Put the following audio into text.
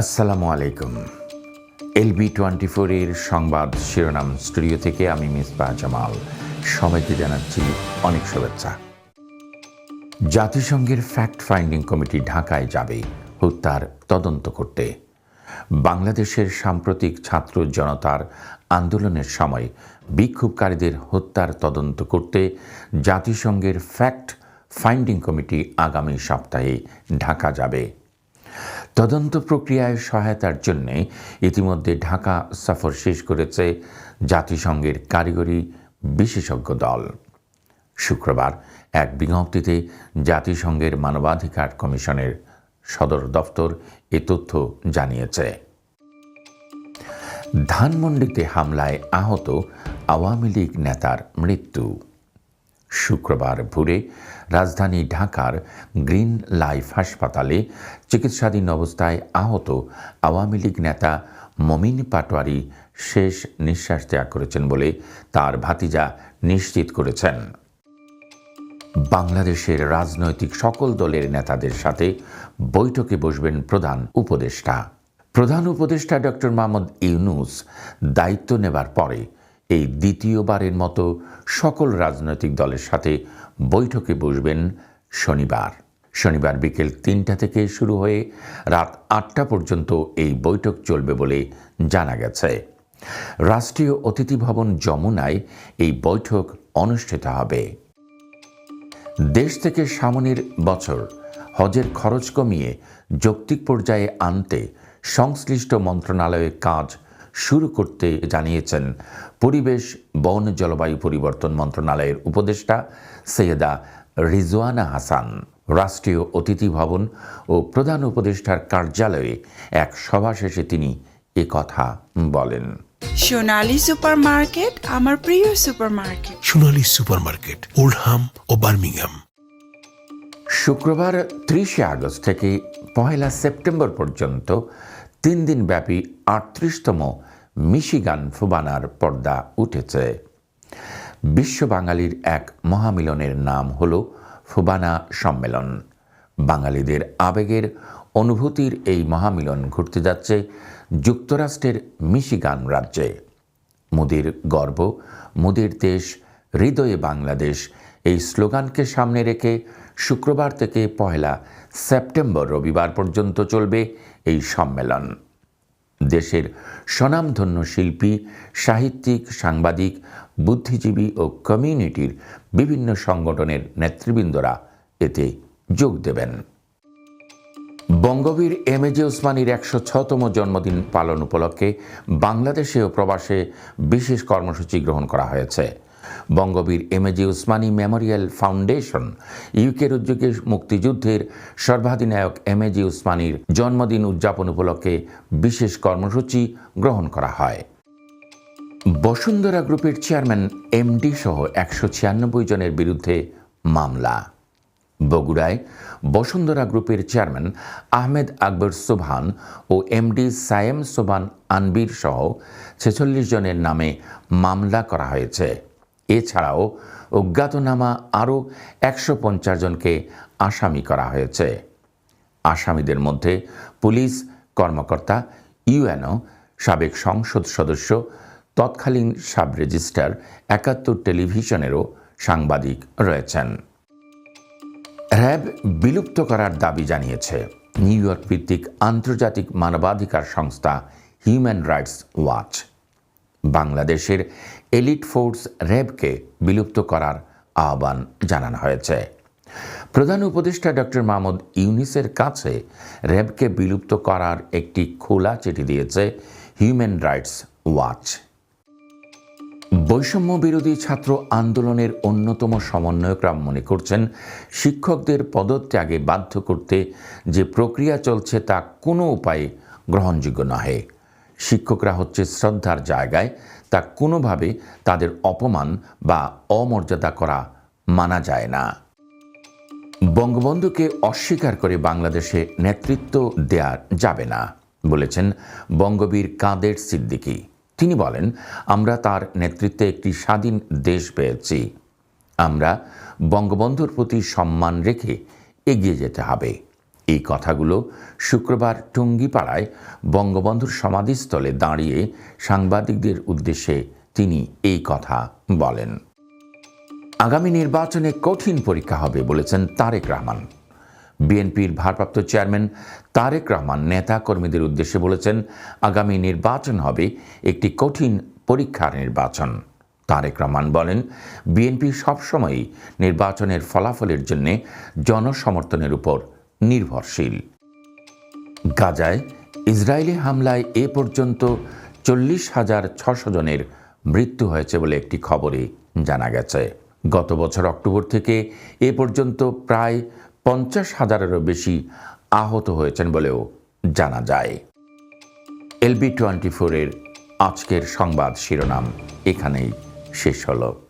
আসসালামু আলাইকুম। LB twenty ফোরের সংবাদ শিরোনাম স্টুডিও থেকে আমি মিসবাহ জামাল। সবাইকে জানাচ্ছি অনেক শুভেচ্ছা। জাতিসংঘের ফ্যাক্ট ফাইন্ডিং কমিটি ঢাকায় যাবে হত্যার তদন্ত করতে। বাংলাদেশের সাম্প্রতিক ছাত্র জনতার আন্দোলনের সময় বিক্ষোভকারীদের হত্যার তদন্ত করতে জাতিসংঘের ফ্যাক্ট ফাইন্ডিং কমিটি আগামী সপ্তাহে ঢাকা যাবে। তদন্ত প্রক্রিয়ায় সহায়তার জন্য ইতিমধ্যে ঢাকা সফর শেষ করেছে জাতিসংঘের কারিগরি বিশেষজ্ঞ দল। শুক্রবার এক বিজ্ঞপ্তিতে জাতিসংঘের মানবাধিকার কমিশনের সদর দফতর এ তথ্য জানিয়েছে। ধানমন্ডিতে হামলায় আহত আওয়ামী লীগ নেতার মৃত্যু। শুক্রবার ভোরে রাজধানী ঢাকার গ্রিন লাইফ হাসপাতালে চিকিৎসাধীন অবস্থায় আহত আওয়ামী লীগ নেতা মমিন পাটোয়ারি শেষ নিঃশ্বাস ত্যাগ করেছেন বলে তার ভাতিজা নিশ্চিত করেছেন। বাংলাদেশের রাজনৈতিক সকল দলের নেতাদের সাথে বৈঠকে বসবেন প্রধান উপদেষ্টা। প্রধান উপদেষ্টা ডক্টর মোহাম্মদ ইউনুস দায়িত্ব নেবার পরে এই দ্বিতীয়বারের মতো সকল রাজনৈতিক দলের সাথে বৈঠকে বসবেন শনিবার। শনিবার বিকেল তিনটা থেকে শুরু হয়ে রাত আটটা পর্যন্ত এই বৈঠক চলবে বলে জানা গেছে। রাষ্ট্রীয় অতিথি ভবন যমুনায় এই বৈঠক অনুষ্ঠিত হবে। দেশ থেকে সামনের বছর হজের খরচ কমিয়ে যৌক্তিক পর্যায়ে আনতে সংশ্লিষ্ট মন্ত্রণালয়ের কাজ শুরু করতে জানিয়েছেন পরিবেশ বন জলবায়ু পরিবর্তন মন্ত্রণালয়ের উপদেষ্টা সৈয়দা রিজওয়ানা হাসান। রাষ্ট্রীয় অতিথি ভবন ও প্রধান উপদেষ্টার কার্যালয়ে এক সভা শেষে তিনি কথা বলেন। সোনালী সুপারমার্কেট আমার প্রিয় সুপারমার্কেট। সোনালী সুপারমার্কেট ওল্ডহাম ও বার্মিংহাম। শুক্রবার ত্রিশে আগস্ট থেকে পয়লা সেপ্টেম্বর পর্যন্ত তিন দিন ব্যাপী আটত্রিশতম মিশিগান ফুবানার পর্দা উঠেছে। বিশ্ব বাঙালির এক মহামিলনের নাম হল ফুবানা সম্মেলন। বাঙালিদের আবেগের অনুভূতির এই মহামিলন ঘটতে যাচ্ছে যুক্তরাষ্ট্রের মিশিগান রাজ্যে। মোদের গর্ব, মোদের দেশ, হৃদয়ে বাংলাদেশ এই স্লোগানকে সামনে রেখে শুক্রবার থেকে পয়লা সেপ্টেম্বর রবিবার পর্যন্ত চলবে এই সম্মেলন। দেশের স্বনামধন্য শিল্পী, সাহিত্যিক, সাংবাদিক, বুদ্ধিজীবী ও কমিউনিটির বিভিন্ন সংগঠনের নেতৃবৃন্দরা এতে যোগ দেবেন। বঙ্গবীর এম এ জে ওসমানীর একশো ছতম জন্মদিন পালন উপলক্ষে বাংলাদেশে ও প্রবাসে বিশেষ কর্মসূচি গ্রহণ করা হয়েছে। Bangabir M A G Osmani memorial foundation, ইউকের উদ্যোগে মুক্তিযুদ্ধের সর্বাধিনায়ক এম এ জি উসমানীর জন্মদিন উদযাপন উপলক্ষে বিশেষ কর্মসূচি গ্রহণ করা হয়। বসুন্ধরা গ্রুপের চেয়ারম্যান এমডি সহ একশো ছিয়ানব্বই জনের বিরুদ্ধে মামলা। বগুড়ায় বসুন্ধরা গ্রুপের চেয়ারম্যান আহমেদ আকবর সোবহান ও এমডি সায়েম সোবান আনবির সহ ছেচল্লিশ জনের নামে মামলা করা হয়েছে। এছাড়াও অজ্ঞাতনামা আরও একশো পঞ্চাশ জনকে আসামি করা হয়েছে। আসামিদের মধ্যে পুলিশ কর্মকর্তা, ইউএনও, সাবেক সংসদ সদস্য, তৎকালীন সাব রেজিস্ট্রার, একাত্তর টেলিভিশনেরও সাংবাদিক রয়েছেন। র্যাব বিলুপ্ত করার দাবি জানিয়েছে নিউ ইয়র্ক ভিত্তিক আন্তর্জাতিক মানবাধিকার সংস্থা হিউম্যান রাইটস ওয়াচ। বাংলাদেশের এলিট ফোর্স র্যাবকে বিলুপ্ত করার আহ্বান জানানো হয়েছে। প্রধান উপদেষ্টা ডক্টর মাহমুদ ইউনিসের কাছে র্যাবকে বিলুপ্ত করার একটি খোলা চিঠি দিয়েছে হিউম্যান রাইটস ওয়াচ বৈষম্য বিরোধী ছাত্র আন্দোলনের অন্যতম সমন্বয়করা মনে করছেন, শিক্ষকদের পদত্যাগে বাধ্য করতে যে প্রক্রিয়া চলছে তা কোনো উপায়ে গ্রহণযোগ্য নহে। শিক্ষকরা হচ্ছে শ্রদ্ধার জায়গায়, তা কোনোভাবে তাদের অপমান বা অমর্যাদা করা মানা যায় না। বঙ্গবন্ধুকে অস্বীকার করে বাংলাদেশে নেতৃত্ব দেয়া যাবে না, বলেছেন বঙ্গবীর কাদের সিদ্দিকী। তিনি বলেন, আমরা তার নেতৃত্বে একটি স্বাধীন দেশ পেয়েছি। আমরা বঙ্গবন্ধুর প্রতি সম্মান রেখে এগিয়ে যেতে হবে। এই কথাগুলো শুক্রবার টুঙ্গিপাড়ায় বঙ্গবন্ধুর সমাধিস্থলে দাঁড়িয়ে সাংবাদিকদের উদ্দেশ্যে তিনি এই কথা বলেন। আগামী নির্বাচনে কঠিন পরীক্ষা হবে বলেছেন তারেক রহমান। বিএনপির ভারপ্রাপ্ত চেয়ারম্যান তারেক রহমান নেতা কর্মীদের উদ্দেশ্যে বলেছেন, আগামী নির্বাচন হবে একটি কঠিন পরীক্ষার নির্বাচন। তারেক রহমান বলেন, বিএনপি সবসময়ই নির্বাচনের ফলাফলের জন্য জনসমর্থনের উপর নির্ভরশীল। গাজায় ইসরায়েলি হামলায় এ পর্যন্ত চল্লিশ হাজার ছশো জনের মৃত্যু হয়েছে বলে একটি খবরে জানা গেছে। গত বছর অক্টোবর থেকে এ পর্যন্ত প্রায় পঞ্চাশ হাজারেরও বেশি আহত হয়েছেন বলেও জানা যায়। এলবি টোয়েন্টি ফোরের আজকের সংবাদ শিরোনাম এখানেই শেষ হলো।